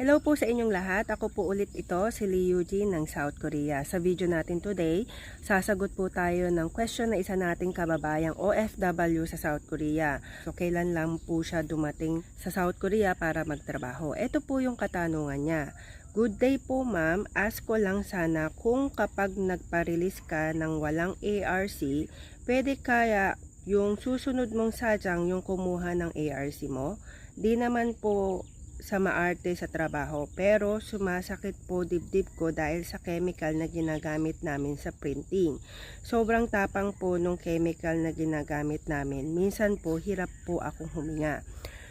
Hello po sa inyong lahat. Ako po ulit ito, si Lee Eugene ng South Korea. Sa video natin today, sasagot po tayo ng question na isa nating kababayang OFW sa South Korea. So, kailan lang po siya dumating sa South Korea para magtrabaho? Ito po yung katanungan niya. Good day po ma'am, ask ko lang sana kung kapag nagpa-release ka ng walang ARC, pwede kaya yung susunod mong sadyang yung kumuha ng ARC mo? Di naman po sa maarte sa trabaho pero sumasakit po dibdib ko dahil sa chemical na ginagamit namin sa printing. Sobrang tapang po nung chemical na ginagamit namin. Minsan po hirap po akong huminga.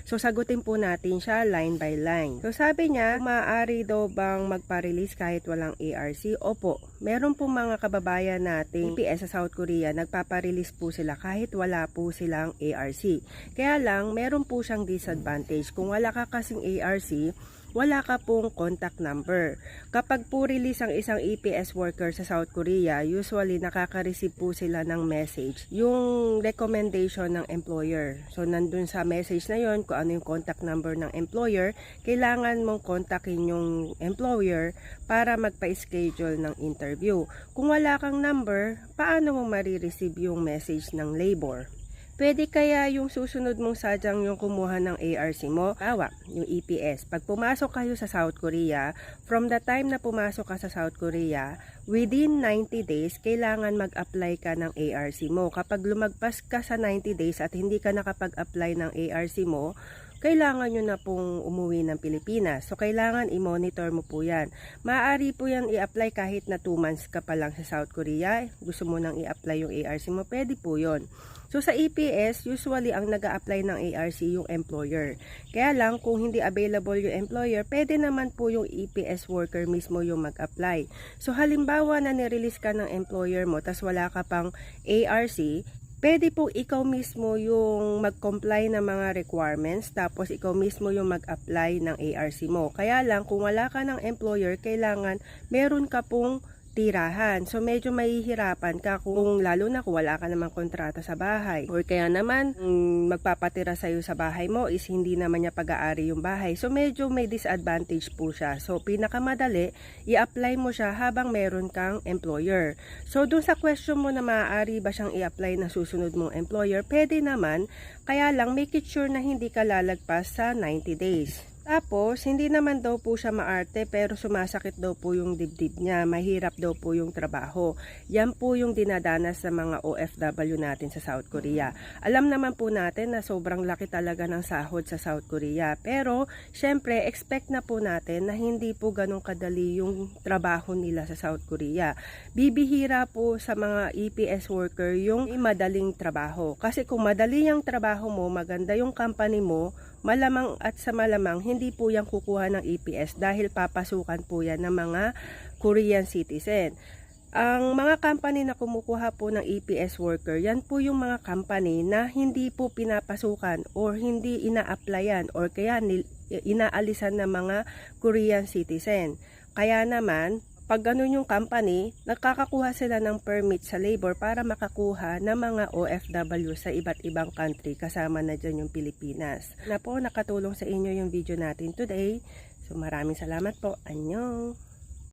So sagutin po natin siya line by line. So sabi niya, maaari daw bang magpa-release kahit walang ARC? Opo, meron po mga kababayan nating EPS sa South Korea, nagpapa-release po sila kahit wala po silang ARC. Kaya lang, meron po siyang disadvantage. Kung wala ka kasing ARC, wala ka pong contact number. Kapag po release ang isang EPS worker sa South Korea, usually nakaka-receive po sila ng message, yung recommendation ng employer. So nandun sa message na yon kung ano yung contact number ng employer, kailangan mong kontakin yung employer para magpa-schedule ng interview. Kung wala kang number, paano mo marireceive yung message ng labor? Pwede kaya yung susunod mong sadyang yung kumuha ng ARC mo? Awa, yung EPS. Pag pumasok kayo sa South Korea, from the time na pumasok ka sa South Korea, within 90 days, kailangan mag-apply ka ng ARC mo. Kapag lumagpas ka sa 90 days at hindi ka nakapag-apply ng ARC mo, kailangan nyo na pong umuwi ng Pilipinas. So, kailangan i-monitor mo po yan. Maaari po yan i-apply kahit na 2 months ka pa lang sa South Korea. Gusto mo nang i-apply yung ARC mo, pwede po yon. So, sa EPS, usually ang nag apply ng ARC yung employer. Kaya lang, kung hindi available yung employer, pwede naman po yung EPS worker mismo yung mag-apply. So, halimbawa na nirelease ka ng employer mo, tas wala ka pang ARC, pwede po ikaw mismo yung mag-comply ng mga requirements tapos ikaw mismo yung mag-apply ng ARC mo. Kaya lang kung wala ka ng employer, kailangan meron ka pong tirahan. So medyo mahihirapan ka kung lalo na kung wala ka namang kontrata sa bahay. Or kaya naman mm, magpapatira sa'yo sa bahay mo is hindi naman niya pag-aari yung bahay. So medyo may disadvantage po siya. So pinakamadali, i-apply mo siya habang meron kang employer. So dun sa question mo na maaari ba siyang i-apply na susunod mong employer, pwede naman. Kaya lang make it sure na hindi ka lalagpas sa 90 days. Tapos, hindi naman daw po siya maarte pero sumasakit daw po yung dibdib niya. Mahirap daw po yung trabaho. Yan po yung dinadanas sa mga OFW natin sa South Korea. Alam naman po natin na sobrang laki talaga ng sahod sa South Korea. Pero, syempre, expect na po natin na hindi po ganun kadali yung trabaho nila sa South Korea. Bibihira po sa mga EPS worker yung madaling trabaho. Kasi kung madali yung trabaho mo, maganda yung company mo, malamang at sa malamang hindi po yan kukuha ng EPS dahil papasukan po yan ng mga Korean citizen. Ang mga company na kumukuha po ng EPS worker, yan po yung mga company na hindi po pinapasukan or hindi ina-applyan or kaya inaalisan ng mga Korean citizen. Kaya naman, pag ganun yung company, nagkakakuha sila ng permit sa labor para makakuha ng mga OFW sa iba't ibang country kasama na dyan yung Pilipinas. Na po nakatulong sa inyo yung video natin today. So maraming salamat po. Anyong!